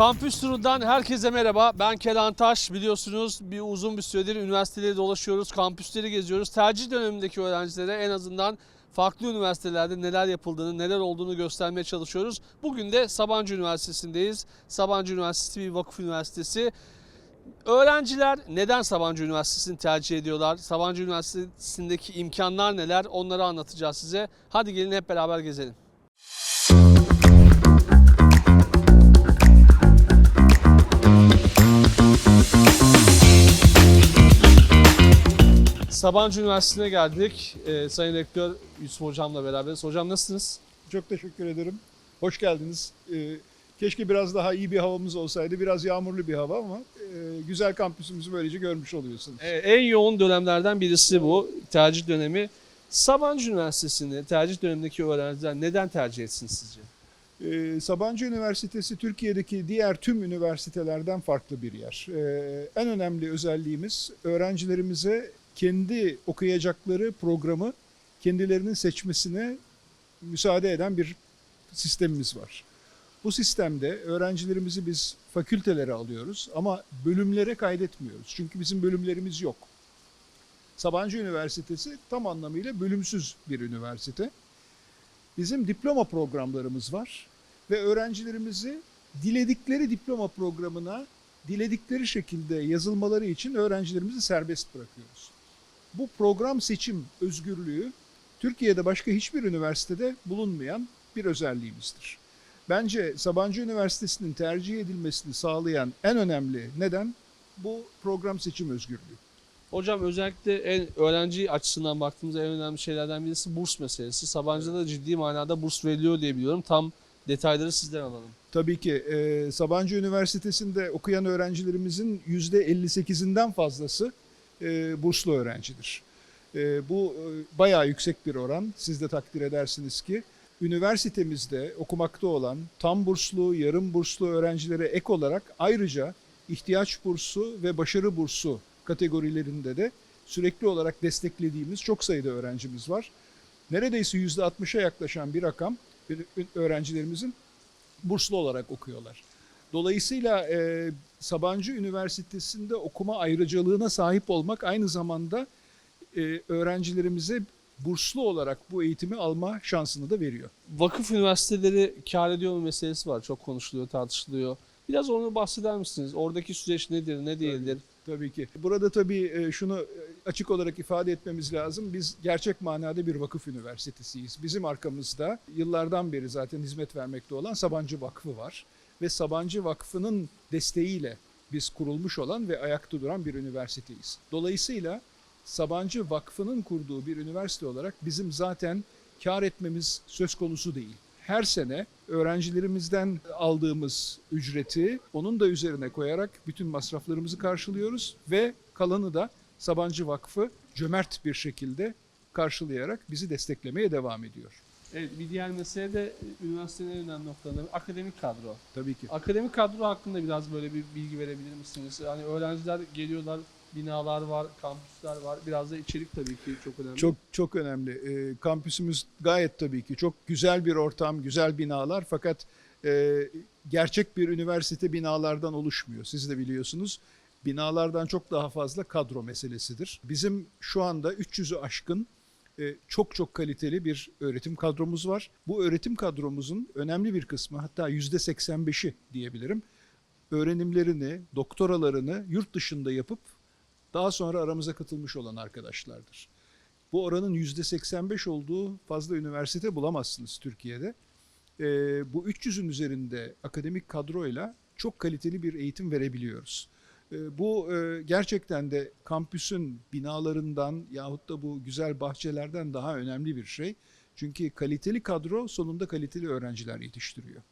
Kampüs turundan herkese merhaba. Ben Kenan Taş. Biliyorsunuz bir uzun bir süredir üniversiteleri dolaşıyoruz, kampüsleri geziyoruz. Tercih dönemindeki öğrencilere en azından farklı üniversitelerde neler yapıldığını, neler olduğunu göstermeye çalışıyoruz. Bugün de Sabancı Üniversitesi'ndeyiz. Sabancı Üniversitesi bir vakıf üniversitesi. Öğrenciler neden Sabancı Üniversitesi'ni tercih ediyorlar? Sabancı Üniversitesi'ndeki imkanlar neler? Onları anlatacağız size. Hadi gelin hep beraber gezelim. Sabancı Üniversitesi'ne geldik. Ee, Sayın Rektör Yusuf Hocam'la beraberiz. Hocam nasılsınız? Çok teşekkür ederim. Hoş geldiniz. Ee, keşke biraz daha iyi bir havamız olsaydı. Biraz yağmurlu bir hava ama e, güzel kampüsümüzü böylece görmüş oluyorsunuz. Ee, en yoğun dönemlerden birisi bu tercih dönemi. Sabancı Üniversitesi'ni tercih dönemindeki öğrenciler neden tercih etsin sizce? Ee, Sabancı Üniversitesi Türkiye'deki diğer tüm üniversitelerden farklı bir yer. Ee, en önemli özelliğimiz öğrencilerimize kendi okuyacakları programı kendilerinin seçmesine müsaade eden bir sistemimiz var. Bu sistemde öğrencilerimizi biz fakültelere alıyoruz ama bölümlere kaydetmiyoruz. Çünkü bizim bölümlerimiz yok. Sabancı Üniversitesi tam anlamıyla bölümsüz bir üniversite. Bizim diploma programlarımız var ve öğrencilerimizi diledikleri diploma programına diledikleri şekilde yazılmaları için öğrencilerimizi serbest bırakıyoruz. Bu program seçim özgürlüğü Türkiye'de başka hiçbir üniversitede bulunmayan bir özelliğimizdir. Bence Sabancı Üniversitesi'nin tercih edilmesini sağlayan en önemli neden bu program seçim özgürlüğü. Hocam özellikle en öğrenci açısından baktığımızda en önemli şeylerden birisi burs meselesi. Sabancı'da da ciddi manada burs veriliyor diye biliyorum. Tam detayları sizden alalım. Tabii ki e, Sabancı Üniversitesi'nde okuyan öğrencilerimizin %58'inden fazlası e, burslu öğrencidir. E, bu e, bayağı yüksek bir oran. Siz de takdir edersiniz ki üniversitemizde okumakta olan tam burslu, yarım burslu öğrencilere ek olarak ayrıca ihtiyaç bursu ve başarı bursu kategorilerinde de sürekli olarak desteklediğimiz çok sayıda öğrencimiz var. Neredeyse %60'a yaklaşan bir rakam öğrencilerimizin burslu olarak okuyorlar. Dolayısıyla e, Sabancı Üniversitesi'nde okuma ayrıcalığına sahip olmak aynı zamanda e, öğrencilerimize burslu olarak bu eğitimi alma şansını da veriyor. Vakıf üniversiteleri kar ediyor mu meselesi var. Çok konuşuluyor, tartışılıyor. Biraz onu bahseder misiniz? Oradaki süreç nedir, ne değildir? Tabii ki. Burada tabii e, şunu açık olarak ifade etmemiz lazım. Biz gerçek manada bir vakıf üniversitesiyiz. Bizim arkamızda yıllardan beri zaten hizmet vermekte olan Sabancı Vakfı var. Ve Sabancı Vakfı'nın desteğiyle biz kurulmuş olan ve ayakta duran bir üniversiteyiz. Dolayısıyla Sabancı Vakfı'nın kurduğu bir üniversite olarak bizim zaten kar etmemiz söz konusu değil. Her sene öğrencilerimizden aldığımız ücreti onun da üzerine koyarak bütün masraflarımızı karşılıyoruz ve kalanı da Sabancı Vakfı cömert bir şekilde karşılayarak bizi desteklemeye devam ediyor. Evet, bir diğer mesele de e, üniversitenin en önemli noktalarından biri akademik kadro. Tabii ki. Akademik kadro hakkında biraz böyle bir bilgi verebilir misiniz? Yani öğrenciler geliyorlar, binalar var, kampüsler var. Biraz da içerik tabii ki çok önemli. Çok çok önemli. E, kampüsümüz gayet tabii ki çok güzel bir ortam, güzel binalar fakat e, gerçek bir üniversite binalardan oluşmuyor. Siz de biliyorsunuz. Binalardan çok daha fazla kadro meselesidir. Bizim şu anda 300'ü aşkın çok çok kaliteli bir öğretim kadromuz var. Bu öğretim kadromuzun önemli bir kısmı hatta %85'i diyebilirim öğrenimlerini, doktoralarını yurt dışında yapıp daha sonra aramıza katılmış olan arkadaşlardır. Bu oranın %85 olduğu fazla üniversite bulamazsınız Türkiye'de. Ee, bu 300'ün üzerinde akademik kadroyla çok kaliteli bir eğitim verebiliyoruz. Ee, bu e, gerçekten de kampüsün binalarından yahut da bu güzel bahçelerden daha önemli bir şey. Çünkü kaliteli kadro sonunda kaliteli öğrenciler yetiştiriyor.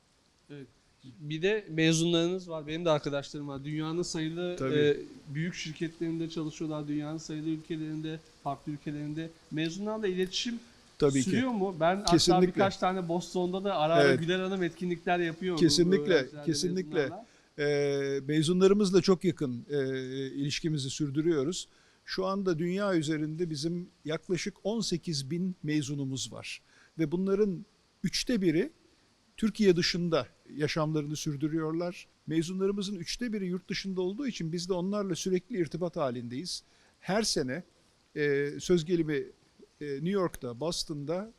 Bir de mezunlarınız var. Benim de arkadaşlarım var. Dünyanın sayılı Tabii. e, büyük şirketlerinde çalışıyorlar. Dünyanın sayılı ülkelerinde, farklı ülkelerinde. Mezunlarla iletişim Tabii sürüyor ki. mu? Ben hatta Kesinlikle. birkaç tane Boston'da da ara Evet. Güler Hanım etkinlikler yapıyor. Kesinlikle, kesinlikle. mezunlarla. E, mezunlarımızla çok yakın e, ilişkimizi sürdürüyoruz. Şu anda dünya üzerinde bizim yaklaşık 18 bin mezunumuz var. Ve bunların üçte biri Türkiye dışında yaşamlarını sürdürüyorlar. Mezunlarımızın üçte biri yurt dışında olduğu için biz de onlarla sürekli irtibat halindeyiz. Her sene e, söz gelimi e, New York'ta, Boston'da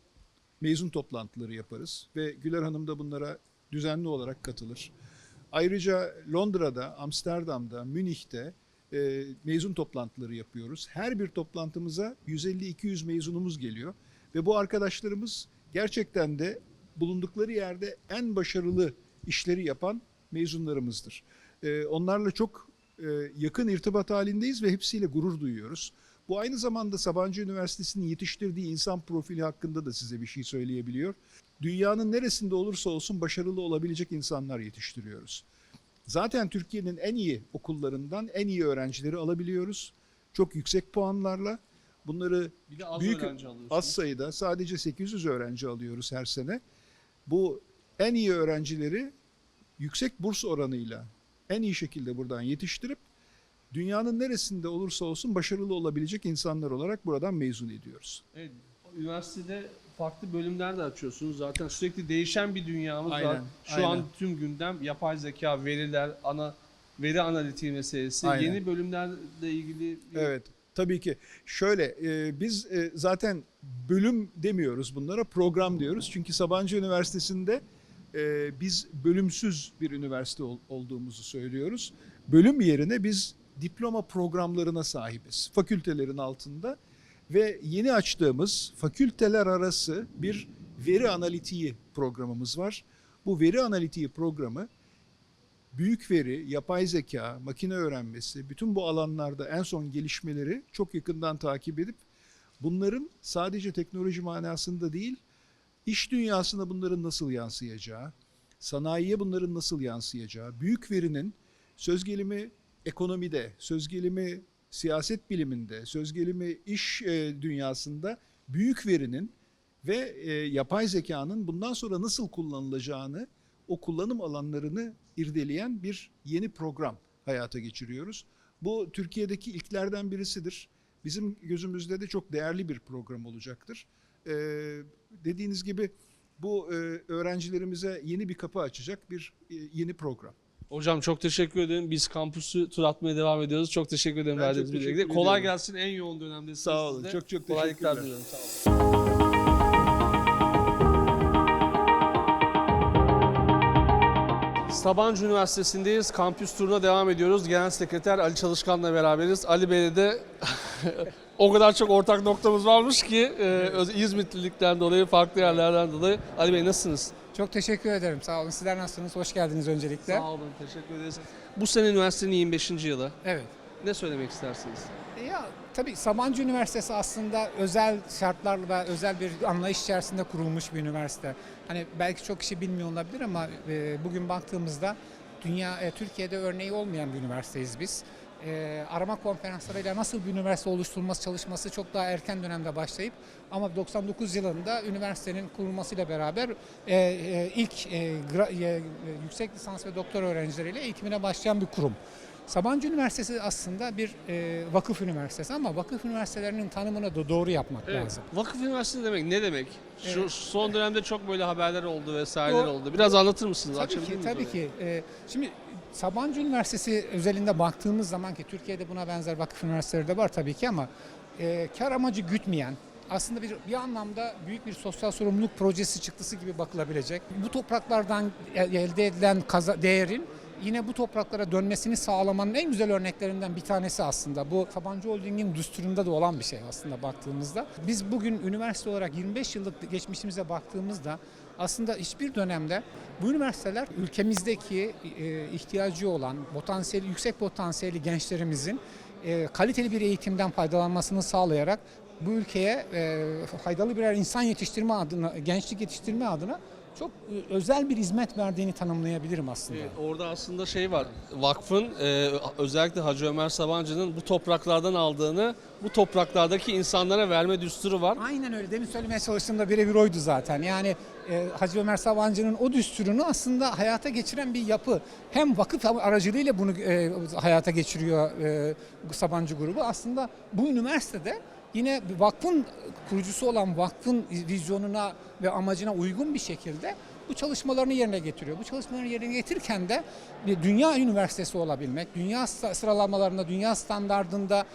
mezun toplantıları yaparız ve Güler Hanım da bunlara düzenli olarak katılır. Ayrıca Londra'da, Amsterdam'da, Münih'te e, mezun toplantıları yapıyoruz. Her bir toplantımıza 150-200 mezunumuz geliyor ve bu arkadaşlarımız gerçekten de bulundukları yerde en başarılı işleri yapan mezunlarımızdır. E, onlarla çok e, yakın irtibat halindeyiz ve hepsiyle gurur duyuyoruz. Bu aynı zamanda Sabancı Üniversitesi'nin yetiştirdiği insan profili hakkında da size bir şey söyleyebiliyor. Dünyanın neresinde olursa olsun başarılı olabilecek insanlar yetiştiriyoruz. Zaten Türkiye'nin en iyi okullarından en iyi öğrencileri alabiliyoruz. Çok yüksek puanlarla. Bunları Bir de az Büyük- az sayıda sadece 800 öğrenci alıyoruz her sene. Bu en iyi öğrencileri yüksek burs oranıyla en iyi şekilde buradan yetiştirip dünyanın neresinde olursa olsun başarılı olabilecek insanlar olarak buradan mezun ediyoruz. Evet, üniversitede farklı bölümler de açıyorsunuz. Zaten sürekli değişen bir dünyamız var. Aynen, Şu an aynen. tüm gündem yapay zeka, veriler, ana veri analitiği meselesi. Aynen. Yeni bölümlerle ilgili Evet. Tabii ki. Şöyle e, biz e, zaten bölüm demiyoruz bunlara program diyoruz. Çünkü Sabancı Üniversitesi'nde e, biz bölümsüz bir üniversite ol- olduğumuzu söylüyoruz. Bölüm yerine biz diploma programlarına sahibiz. Fakültelerin altında ve yeni açtığımız fakülteler arası bir veri analitiği programımız var. Bu veri analitiği programı büyük veri, yapay zeka, makine öğrenmesi, bütün bu alanlarda en son gelişmeleri çok yakından takip edip bunların sadece teknoloji manasında değil, iş dünyasına bunların nasıl yansıyacağı, sanayiye bunların nasıl yansıyacağı, büyük verinin söz gelimi ekonomide, söz gelimi siyaset biliminde, söz gelimi iş e, dünyasında büyük verinin ve e, yapay zekanın bundan sonra nasıl kullanılacağını o kullanım alanlarını irdeleyen bir yeni program hayata geçiriyoruz. Bu Türkiye'deki ilklerden birisidir. Bizim gözümüzde de çok değerli bir program olacaktır. Ee, dediğiniz gibi bu e, öğrencilerimize yeni bir kapı açacak bir e, yeni program. Hocam çok teşekkür ederim. Biz kampüsü tur atmaya devam ediyoruz. Çok teşekkür ederim verdiğiniz teşekkür Kolay gelsin. En yoğun dönemdesiniz. Sağ olun. siz de. Çok çok Kolaylıklar teşekkürler. diliyorum. Sağ olun. Sabancı Üniversitesi'ndeyiz. Kampüs turuna devam ediyoruz. Genel Sekreter Ali Çalışkan'la beraberiz. Ali Bey'le de o kadar çok ortak noktamız varmış ki e, İzmitlilikten dolayı, farklı yerlerden dolayı. Ali Bey nasılsınız? Çok teşekkür ederim. Sağ olun. Sizler nasılsınız? Hoş geldiniz öncelikle. Sağ olun, teşekkür ederiz. Bu sene üniversitenin 25. yılı. Evet. Ne söylemek istersiniz? Ya tabii Sabancı Üniversitesi aslında özel şartlarla ve özel bir anlayış içerisinde kurulmuş bir üniversite. Hani belki çok kişi bilmiyor olabilir ama e, bugün baktığımızda dünya e, Türkiye'de örneği olmayan bir üniversiteyiz biz. E, arama konferanslarıyla nasıl bir üniversite oluşturulması çalışması çok daha erken dönemde başlayıp ama 99 yılında üniversitenin kurulmasıyla beraber e, e, ilk e, gra- e, yüksek lisans ve doktor öğrencileriyle eğitimine başlayan bir kurum. Sabancı Üniversitesi aslında bir e, vakıf üniversitesi ama vakıf üniversitelerinin tanımını da doğru yapmak lazım. Vakıf Üniversitesi demek ne demek? Şu Evet. son dönemde çok böyle haberler oldu vesaireler Doğru. oldu. Biraz anlatır mısınız? Tabii Açabilir ki, tabii ki. E, şimdi Sabancı Üniversitesi özelinde baktığımız zaman ki Türkiye'de buna benzer vakıf üniversiteleri de var tabii ki ama e, kar amacı gütmeyen aslında bir, bir anlamda büyük bir sosyal sorumluluk projesi çıktısı gibi bakılabilecek. Bu topraklardan el- elde edilen kaza, değerin yine bu topraklara dönmesini sağlamanın en güzel örneklerinden bir tanesi aslında. Bu Sabancı Holding'in düsturunda da olan bir şey aslında baktığımızda. Biz bugün üniversite olarak 25 yıllık geçmişimize baktığımızda aslında hiçbir dönemde bu üniversiteler ülkemizdeki e, ihtiyacı olan potansiyeli yüksek potansiyeli gençlerimizin e, kaliteli bir eğitimden faydalanmasını sağlayarak bu ülkeye e, faydalı birer insan yetiştirme adına, gençlik yetiştirme adına çok e, özel bir hizmet verdiğini tanımlayabilirim aslında. Evet, orada aslında şey var. Vakfın e, özellikle Hacı Ömer Sabancı'nın bu topraklardan aldığını bu topraklardaki insanlara verme düsturu var. Aynen öyle. Demin söylemeye çalıştığım da birebir oydu zaten. Yani e, Hacı Ömer Sabancı'nın o düsturunu aslında hayata geçiren bir yapı. Hem vakıf aracılığıyla bunu e, hayata geçiriyor e, Sabancı grubu. Aslında bu üniversitede yine vakfın kurucusu olan vakfın vizyonuna ve amacına uygun bir şekilde bu çalışmalarını yerine getiriyor. Bu çalışmalarını yerine getirirken de bir dünya üniversitesi olabilmek, dünya sıralamalarında, dünya standardında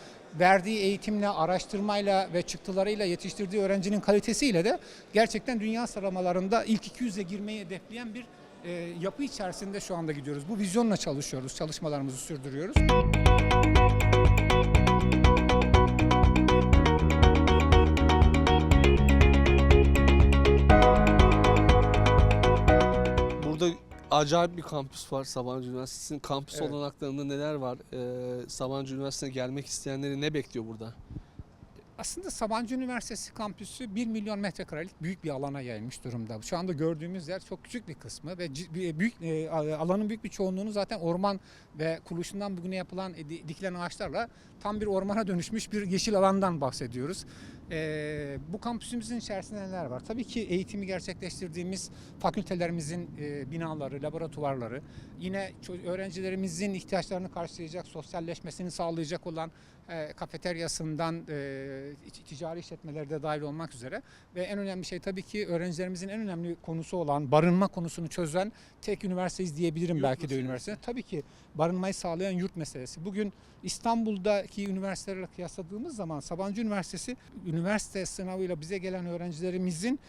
verdiği eğitimle, araştırmayla ve çıktılarıyla yetiştirdiği öğrencinin kalitesiyle de gerçekten dünya sıralamalarında ilk 200'e girmeyi hedefleyen bir e, yapı içerisinde şu anda gidiyoruz. Bu vizyonla çalışıyoruz, çalışmalarımızı sürdürüyoruz. Burada acayip bir kampüs var Sabancı Üniversitesi'nin. Kampüs Evet. olanaklarında neler var? Ee, Sabancı Üniversitesi'ne gelmek isteyenleri ne bekliyor burada? Aslında Sabancı Üniversitesi kampüsü 1 milyon metrekarelik büyük bir alana yayılmış durumda. Şu anda gördüğümüz yer çok küçük bir kısmı ve bir- büyük e, alanın büyük bir çoğunluğunu zaten orman ve kuruluşundan bugüne yapılan e, di- dikilen ağaçlarla tam bir ormana dönüşmüş bir yeşil alandan bahsediyoruz. E, bu kampüsümüzün içerisinde neler var? Tabii ki eğitimi gerçekleştirdiğimiz fakültelerimizin e, binaları, laboratuvarları, yine öğrencilerimizin ihtiyaçlarını karşılayacak, sosyalleşmesini sağlayacak olan e, kafeteryasından e, ticari işletmeleri de dahil olmak üzere ve en önemli şey tabii ki öğrencilerimizin en önemli konusu olan barınma konusunu çözen tek üniversiteyiz diyebilirim Yurt belki de üniversite. Tabii ki barınmayı sağlayan yurt meselesi. Bugün İstanbul'daki üniversitelerle kıyasladığımız zaman Sabancı Üniversitesi üniversite sınavıyla bize gelen öğrencilerimizin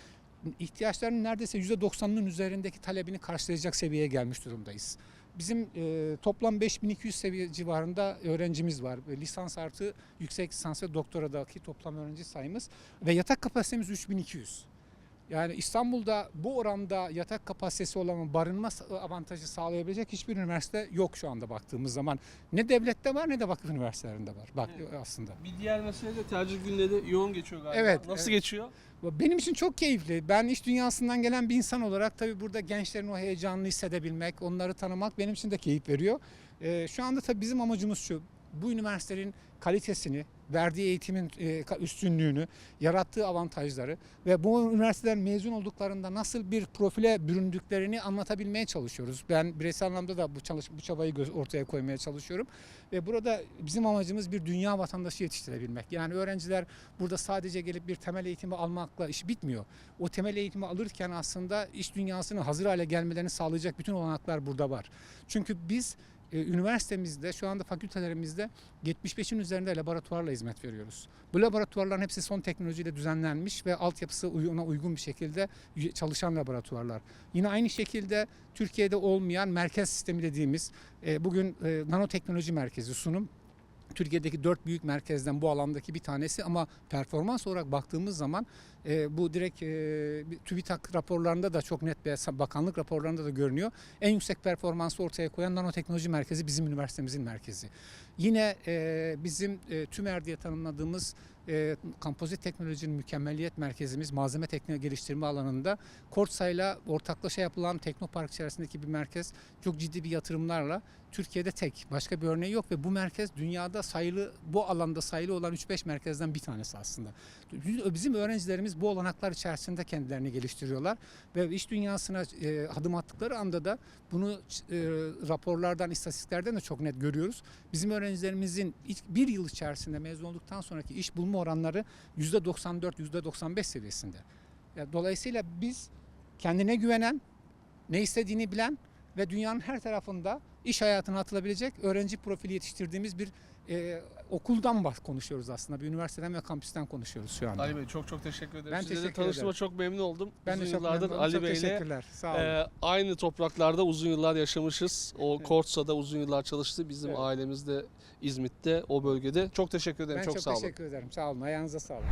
ihtiyaçlarının neredeyse %90'ının üzerindeki talebini karşılayacak seviyeye gelmiş durumdayız. Bizim e, toplam 5200 seviye civarında öğrencimiz var. E, Lisans artı yüksek lisans ve doktoradaki toplam öğrenci sayımız ve yatak kapasitemiz 3200. Yani İstanbul'da bu oranda yatak kapasitesi olan barınma avantajı sağlayabilecek hiçbir üniversite yok şu anda baktığımız zaman. Ne devlette var ne de vakıf üniversitelerinde var bak aslında. Bir diğer mesele de tercih günleri yoğun geçiyor galiba. Evet, Nasıl evet. geçiyor? Benim için çok keyifli. Ben iş dünyasından gelen bir insan olarak tabii burada gençlerin o heyecanını hissedebilmek, onları tanımak benim için de keyif veriyor. Ee, şu anda tabii bizim amacımız şu. Bu üniversitenin kalitesini, verdiği eğitimin e, üstünlüğünü, yarattığı avantajları ve bu üniversiteden mezun olduklarında nasıl bir profile büründüklerini anlatabilmeye çalışıyoruz. Ben bireysel anlamda da bu çalış bu çabayı ortaya koymaya çalışıyorum ve burada bizim amacımız bir dünya vatandaşı yetiştirebilmek. Yani öğrenciler burada sadece gelip bir temel eğitimi almakla iş bitmiyor. O temel eğitimi alırken aslında iş dünyasına hazır hale gelmelerini sağlayacak bütün olanaklar burada var. Çünkü biz e, üniversitemizde şu anda fakültelerimizde 75'in üzerinde laboratuvarla hizmet veriyoruz. Bu laboratuvarların hepsi son teknolojiyle düzenlenmiş ve altyapısı ona uygun bir şekilde çalışan laboratuvarlar. Yine aynı şekilde Türkiye'de olmayan merkez sistemi dediğimiz e, bugün e, nanoteknoloji merkezi sunum Türkiye'deki dört büyük merkezden bu alandaki bir tanesi ama performans olarak baktığımız zaman e, bu direkt e, TÜBİTAK raporlarında da çok net bir bakanlık raporlarında da görünüyor. En yüksek performansı ortaya koyan nanoteknoloji merkezi bizim üniversitemizin merkezi. Yine e, bizim e, TÜMER diye tanımladığımız e, kompozit teknolojinin mükemmeliyet merkezimiz malzeme teknoloji geliştirme alanında Kortsa'yla ortaklaşa yapılan Teknopark içerisindeki bir merkez çok ciddi bir yatırımlarla Türkiye'de tek başka bir örneği yok ve bu merkez dünyada sayılı bu alanda sayılı olan 3-5 merkezden bir tanesi aslında. Bizim öğrencilerimiz bu olanaklar içerisinde kendilerini geliştiriyorlar ve iş dünyasına e, adım attıkları anda da bunu e, raporlardan, istatistiklerden de çok net görüyoruz. Bizim öğrencilerimizin ilk bir yıl içerisinde mezun olduktan sonraki iş bulma oranları %94, %95 seviyesinde. Dolayısıyla biz kendine güvenen, ne istediğini bilen ve dünyanın her tarafında iş hayatına atılabilecek öğrenci profili yetiştirdiğimiz bir e, okuldan bak konuşuyoruz aslında. Bir üniversiteden ve kampüsten konuşuyoruz şu anda. Ali Bey çok çok teşekkür ederim. Ben Sizinle de teşekkür tanıştığıma ederim. çok memnun oldum. ben uzun de çok yıllardır memnun. Ali Çok Bey'le e, aynı topraklarda uzun yıllar yaşamışız. O Evet. Kortsa'da uzun yıllar çalıştı. Bizim Evet. ailemiz de İzmit'te o bölgede. Çok teşekkür ederim. ben çok, çok, sağ olun. teşekkür ederim. Sağ olun. Ayağınıza sağlık.